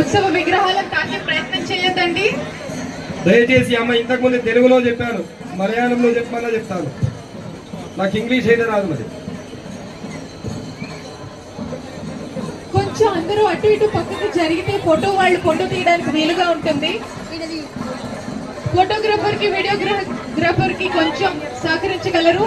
ఉత్సవ విగ్రహాలను తాకే ప్రయత్నం చేయొద్దండి. దయచేసి అమ్మ ఇంతకుముందు తెలుగులో చెప్పాను మలయాళంలో చెప్పమన్నా చెప్తాను. నాకు ఇంగ్లీష్ అయితే రాదు మరి. కొంచెం అందరూ అటు ఇటు పక్కకు జరిగితే ఫోటో వాళ్ళు ఫోటో తీయడానికి వీలుగా ఉంటుంది. ఫోటోగ్రాఫర్కి వీడియోగ్రాఫర్కి కొంచెం సహకరించగలరు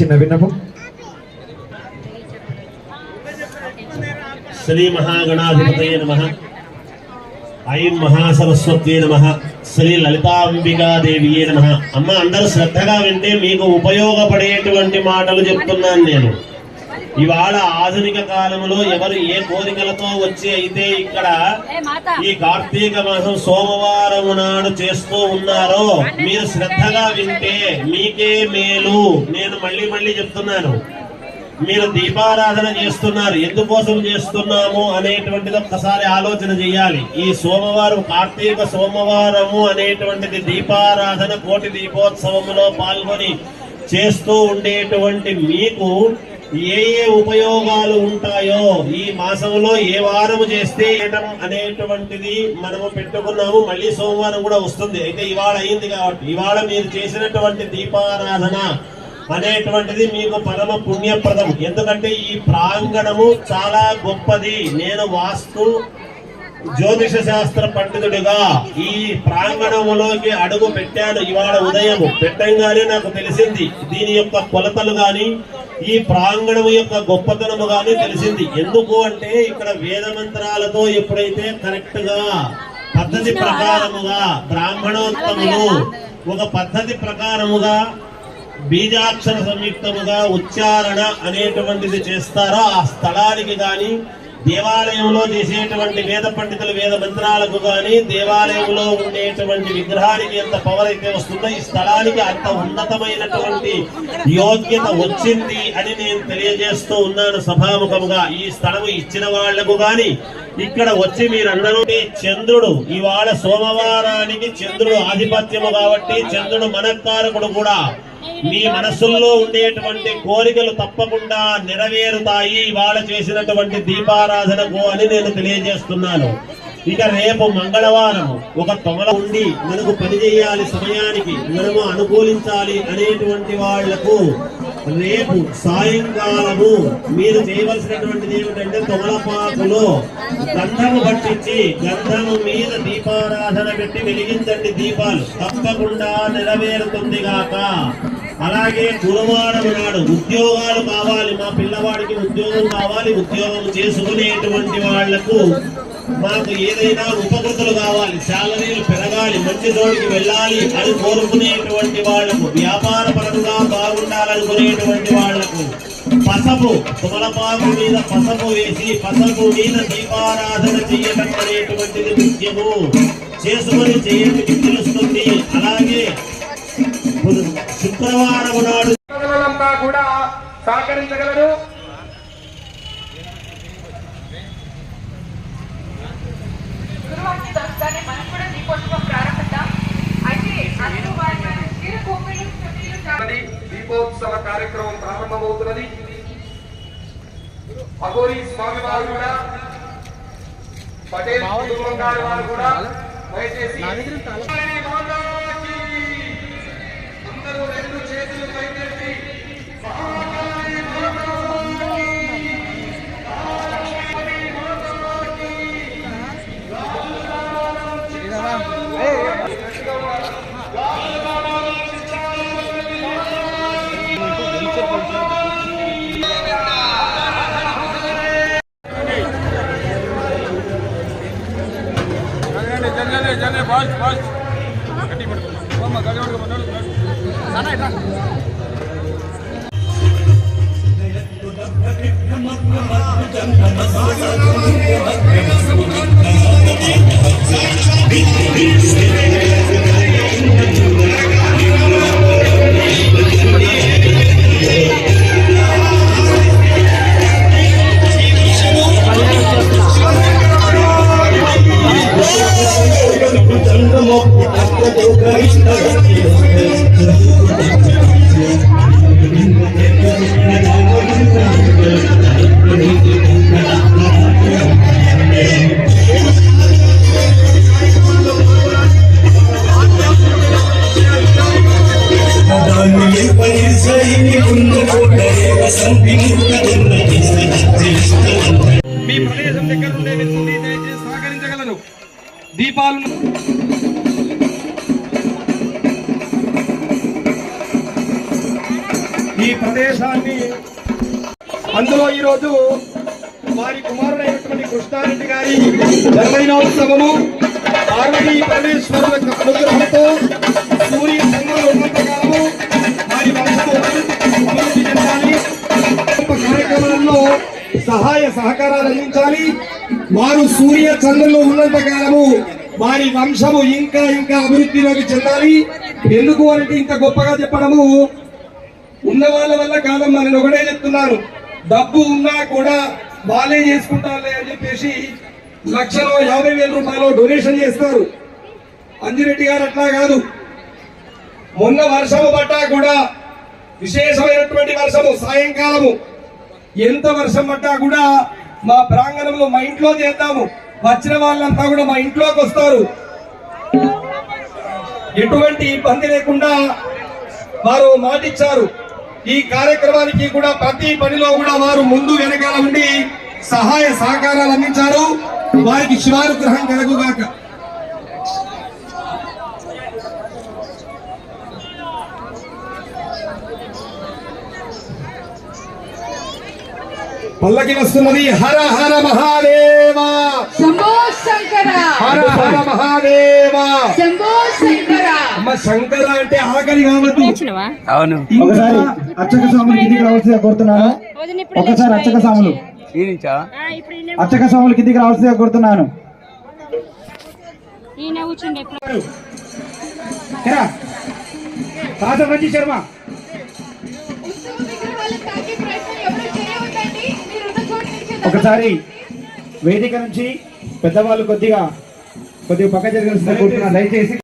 చిన్న విన్నపం. శ్రీ మహాగణాధిపతయ నమ. ఐం మహాసరస్వత్యే నమ. శ్రీ లలితాంబికాదేవియే నమ. అమ్మ అందరూ శ్రద్ధగా వింటే మీకు ఉపయోగపడేటువంటి మాటలు చెప్తున్నాను నేను. ఇవాళ ఆధునిక కాలంలో ఎవరు ఏ కోరికలతో వచ్చి అయితే ఇక్కడ ఈ కార్తీక మాసం సోమవారం నాడు చేస్తూ ఉన్నారో మీరు శ్రద్ధగా వింటే మీకే మేలు. నేను మళ్ళీ మళ్ళీ చెప్తున్నాను. మీరు దీపారాధన చేస్తున్నారు. ఎందుకోసం చేస్తున్నాము అనేటువంటిది ఒక్కసారి ఆలోచన చేయాలి. ఈ సోమవారం కార్తీక సోమవారము అనేటువంటిది దీపారాధన కోటి దీపోత్సవములో పాల్గొని చేస్తూ ఉండేటువంటి మీకు ఏ ఏ ఉపయోగాలు ఉంటాయో ఈ మాసంలో ఏ వారము చేస్తే అనేటువంటిది మనము పెట్టుకున్నాము. మళ్ళీ సోమవారం కూడా వస్తుంది. అయితే ఇవాళ అయింది కాబట్టి ఇవాళ మీరు చేసినటువంటి దీపారాధన అనేటువంటిది మీకు పరమ పుణ్యప్రదం. ఎందుకంటే ఈ ప్రాంగణము చాలా గొప్పది. నేను వాస్తు జ్యోతిష శాస్త్ర పండితుడిగా ఈ ప్రాంగణములోకి అడుగు పెట్టాను ఇవాళ ఉదయం పెట్టంగానే నాకు తెలిసింది దీని యొక్క కొలతలు గాని ఈ ప్రాంగణము యొక్క గొప్పతనము గాని తెలిసింది. ఎందుకు అంటే ఇక్కడ వేద మంత్రాలతో ఎప్పుడైతే కరెక్ట్గా పద్ధతి ప్రకారముగా బ్రాహ్మణోత్తములు ఒక పద్ధతి ప్రకారముగా బీజాక్షర సంయుక్తముగా ఉచ్చారణ అనేటువంటిది చేస్తారో ఆ స్థలానికి గాని దేవాలయంలో చేసేటువంటి వేద పండితుల వేద మంత్రాలకు కానీ దేవాలయంలో ఉండేటువంటి విగ్రహానికి ఎంత పవర్ అయితే వస్తుందో ఈ స్థలానికి అంత ఉన్నతమైనటువంటి యోగ్యత వచ్చింది అని నేను తెలియజేస్తూ ఉన్నాను సభాముఖముగా. ఈ స్థలము ఇచ్చిన వాళ్ళకు గాని ఇక్కడ వచ్చి మీరందరూ చంద్రుడు ఇవాళ సోమవారానికి చంద్రుడు ఆధిపత్యము కాబట్టి చంద్రుడు మనకారకుడు కూడా మీ మనసుల్లో ఉండేటువంటి కోరికలు తప్పకుండా నెరవేరుతాయి. ఇవాళ చేసినటువంటి దీపారాధనకు అని నేను తెలియజేస్తున్నాను. ఇక రేపు మంగళవారం ఒక తొమల ఉండి మనకు పనిచేయాలి సమయానికి మనము అనుకూలించాలి అనేటువంటి వాళ్ళకు రేపు సాయంకాలము మీరు చేయవలసినటువంటిది ఏమిటంటే తొమలపాకులో గంధము పట్టించి గంధము మీద దీపారాధన పెట్టి వెలిగించండి దీపాలు. తప్పకుండా నెరవేరుతుంది గాక. అలాగే గురువారం నాడు ఉద్యోగాలు కావాలి. మా పిల్లవాడికి ఉద్యోగం కావాలి. ఉద్యోగం చేసుకునేటువంటి వాళ్ళకు మాకు ఏదైనా ఉపకృతులు కావాలి శాలరీలు పెరగాలి మంచి రోడ్డుకి వెళ్ళాలి అని కోరుకునేటువంటి వాళ్ళకు వ్యాపార పరంగా బాగుండాలనుకునేటువంటి వాళ్ళకు పసపు తుమలపాకు మీద పసపు వేసి పసపు మీద దీపారాధన చేయటం అనేటువంటిది ముఖ్యము. చేసుకొని చేయండి తెలుస్తుంది. అలాగే శుక్రవారం నాడు కూడా సహకరించగలరు. గురువారికి దొరుకుతానే మనం కూడా దీపోత్సవం ప్రారంభిద్దాం. అయితే అందరూ వాళ్ళ దీపోత్సవ కార్యక్రమం ప్రారంభమవుతున్నది. అఘోరి స్వామి వారు కూడా పటేల్ కుటుంబం గారి వారు కూడా దయచేసి అందరూ రెండు చేతులు పైకెత్తి ఫాస్ట్ ఫాస్ట్ గట్టి పడుకోమ్మ గడి పడుకోమన్నాడు సన్న ఇట్లా Thank you. మీ వారి కుమారుడైనటువంటి కృష్ణారెడ్డి గారి జన్మదినోత్సవము పార్వతీ పరమేశ్వరుల యొక్క అనుగ్రహంతో సూర్య చంద్రులు ఉన్నంతకాలము వారి వంశము అభివృద్ధి చెందాలి కార్యక్రమాల్లో సహాయ సహకారాలు అందించాలి. వారు సూర్య చంద్రులు ఉన్నంత కాలము వారి వంశము ఇంకా ఇంకా అభివృద్ధిలోకి చెందాలి. ఎందుకు అంటే ఇంకా గొప్పగా చెప్పడము ఉన్న వాళ్ళ వల్ల కాదమ్మా నేను ఒకటే చెప్తున్నాను. డబ్బు ఉన్నా కూడా వాళ్ళే చేసుకుంటారులే అని చెప్పేసి లక్షలో యాభై వేల రూపాయలు డొనేషన్ చేస్తారు. అంజిరెడ్డి గారు అట్లా కాదు. మొన్న వర్షము పడ్డా కూడా విశేషమైనటువంటి వర్షము సాయంకాలము. ఎంత వర్షం పడ్డా కూడా మా ప్రాంగణంలో మా ఇంట్లో చేద్దాము. వచ్చిన వాళ్ళంతా కూడా మా ఇంట్లోకి వస్తారు. ఎటువంటి ఇబ్బంది లేకుండా వారు మాటిచ్చారు. ఈ కార్యక్రమానికి కూడా ప్రతి పనిలో కూడా వారు ముందు వెనకాల ఉండి సహాయ సహకారాలు అందించారు. వారికి శివానుగ్రహం కలుగుగాక. పల్లకి వస్తున్నది హర హర మహాదేవ. శంభో శంకర. హర హర మహాదేవ. శంభో శంకర. అమ్మ శంకర అంటే ఆకలి కావద్దు. ఒకసారి అర్చక స్వాములు కిందికి రావాల్సిందిగా కోరుతున్నాను. ఒకసారి అర్చక స్వాములు. అర్చక స్వాములు కిందికి రావాల్సిందిగా కోరుతున్నాను. శర్మ. ఒకసారి వేదిక నుంచి పెద్దవాళ్ళు కొద్దిగా కొద్దిగా పక్క జరిగిన దయచేసి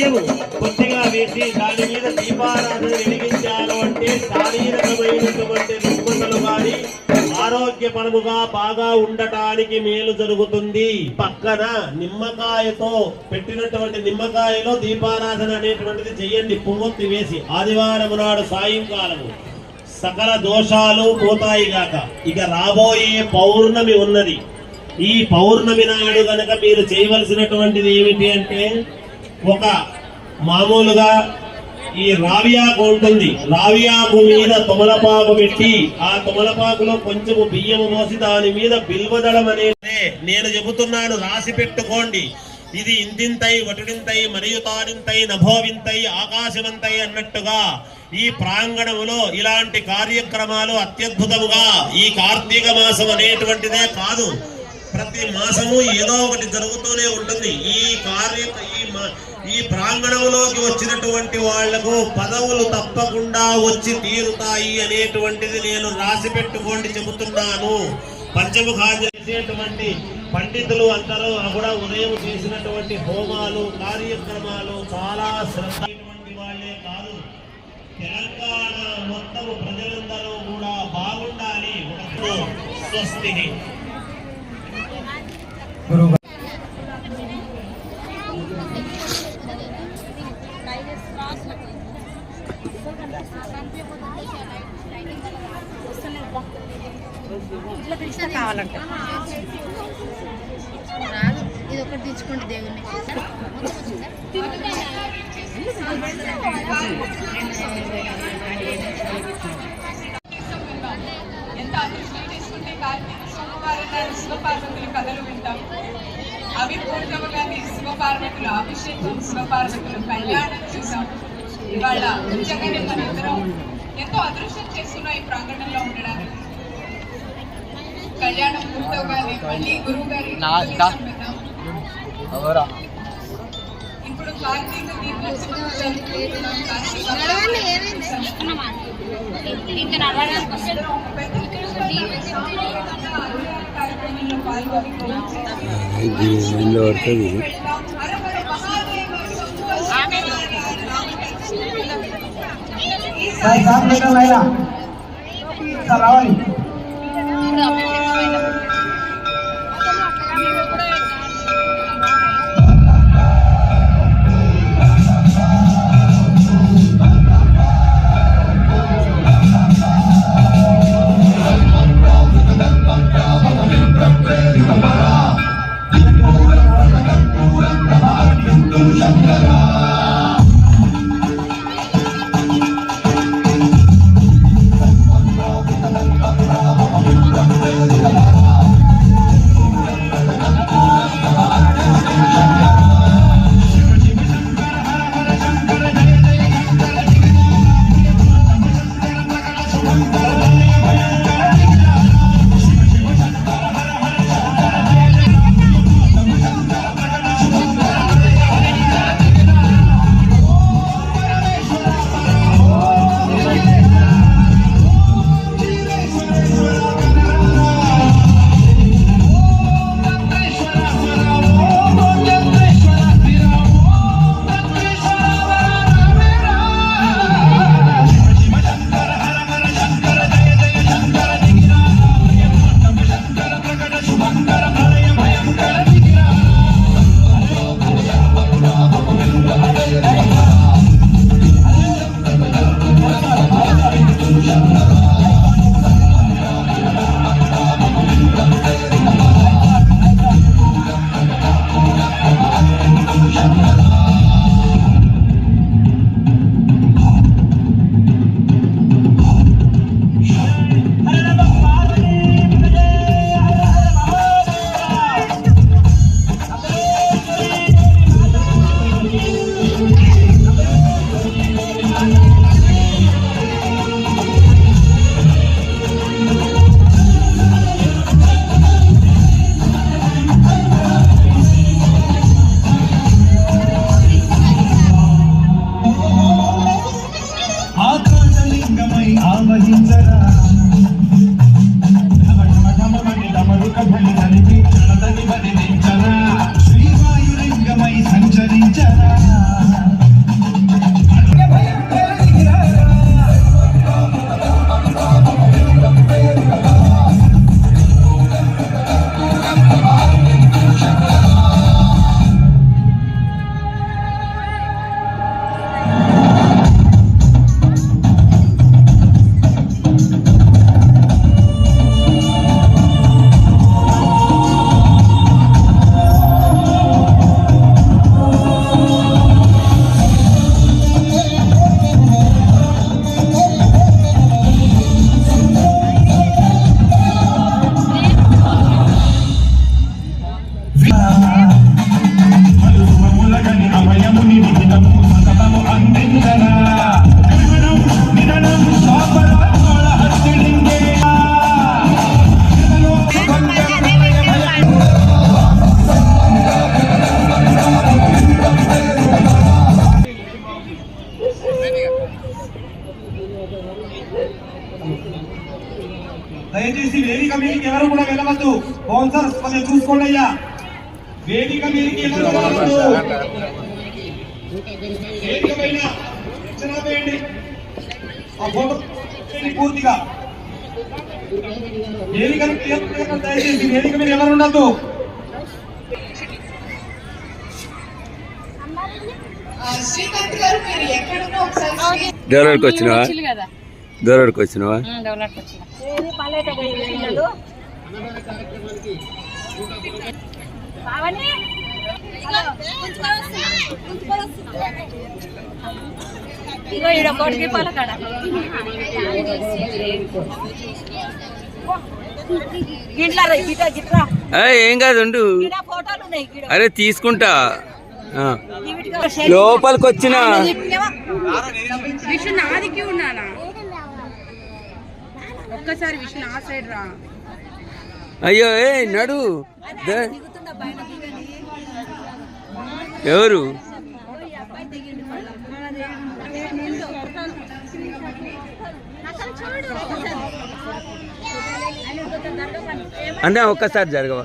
బియ్యము కొద్దిగా వేసి దాని మీద దీపారాధన వెలిగించారు అంటే శారీరకమైనటువంటి రుగ్మతలు కానీ ఆరోగ్యపరముగా బాగా ఉండటానికి మేలు జరుగుతుంది. పక్కన నిమ్మకాయతో పెట్టినటువంటి నిమ్మకాయలో దీపారాధన అనేటువంటిది చెయ్యండి పువ్వొత్తి వేసి ఆదివారం నాడు సాయంకాలము. సకల దోషాలు పోతాయి గాక. ఇక రాబోయే పౌర్ణమి ఉన్నది. ఈ పౌర్ణమి నాడు గనక మీరు చేయవలసినటువంటిది ఏమిటి అంటే ఒక మామూలుగా ఈ రావియాకు ఉంటుంది రావియాకు మీద తొమలపాకు పెట్టి ఆ తొమలపాకులో కొంచెము బియ్యం మోసి దాని మీద బిల్వదడం అనేది నేను చెబుతున్నాను రాసి పెట్టుకోండి. ఇది ఇంతింతై వటుడింతై మరియు తారింతై నభోవింతై ఆకాశవంతై అన్నట్టుగా ఈ ప్రాంగణములో ఇలాంటి కార్యక్రమాలు అత్యద్భుతముగా ఈ కార్తీక మాసం అనేటువంటిదే కాదు. ప్రతి మాసము ఏదో ఒకటి జరుగుతూనే ఉంటుంది. ఈ కార్య ఈ మా- ఈ ప్రాంగణంలోకి వచ్చినటువంటి వాళ్ళకు పదవులు తప్పకుండా వచ్చి తీరుతాయి అనేటువంటిది నేను రాసి పెట్టుకోండి చెబుతున్నాను పంచముఖాచేటువంటి పండితులు అందరూ కూడా ఉదయం చేసినటువంటి హోమాలు కార్యక్రమాలు చాలా శ్రద్ధ వాళ్ళే కాదు. తెలంగాణ మొత్తం ప్రజలందరూ కూడా బాగుండాలి. రాదు ఇది ఒకటి తెచ్చుకోండి దేవుణ్ణి ఎంత అదృష్టం తీసుకుంటే కార్తీక నాడు శివపార్వతుల కథలు వింటాం. అవి పూర్ణముగానే శివపార్వతుల అభిషేకం శివపార్వతుల కళ్యాణం చూసాం ఇవాళ నిజంగానే మనందరం ఎంతో అదృష్టం చేస్తున్నాం ఈ ప్రాంగణంలో ఉండడానికి. కళ్యాణం పూర్తవగానే మళ్ళీ గురువు గారి. ఇప్పుడు కార్తీక దీపోత్సవం జరుపుకుంటున్నాం. కార్తీక ఇంకా నడవడానికి వస్తుంది కార్యక్రమంలో బౌన్సర్స్ కొంచెం చూసుకోండి అయ్యా వేదిక మీదకి వేదిక పైన అంచనా వేయండి. ఆ ఫోటో తీయండి పూర్తిగా. దయచేసి వేదిక మీద ఎవరు ఉండద్దు. దేవరాడికి వచ్చినావా దేవరాడికి వచ్చినావా ఇగో ఈడ కోటికి పాలకాడ. ఏం కాదు. అరే తీసుకుంటా. లోపలికి వచ్చిన. విష్ణు నాదికి ఉన్నానా? ఒక్కసారి విష్ణు ఆ సైడ్ రా. అయ్యో ఏ నడు. ఎవరు? అన్న ఒక్కసారి జరగవా?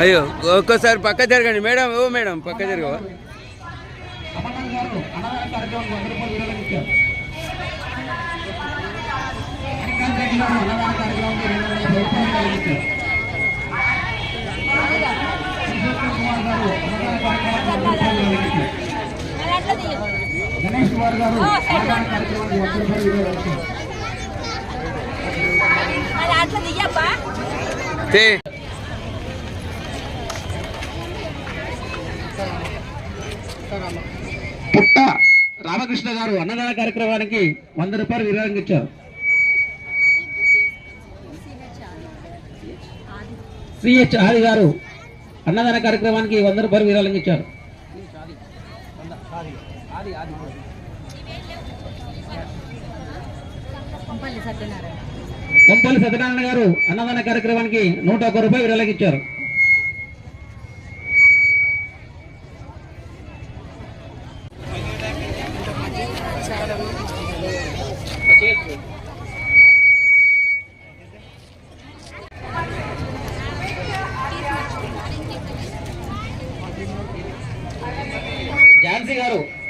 అయ్యో ఒక్కసారి పక్క జరగండి. మేడం ఓ మేడం పక్క జరగవా? అట్లా దియ్యప్పా తే పుట్ట రామకృష్ణ గారు అన్నదాన కార్యక్రమానికి వంద రూపాయలు విరాళించారు సిహెచ్ ఆది గారు అన్నదాన కార్యక్రమానికి వంద రూపాయలు విరాళించారు కొంపల్లి సత్యనారాయణ గారు అన్నదాన కార్యక్రమానికి నూట ఒక్క రూపాయలు విరాళించారు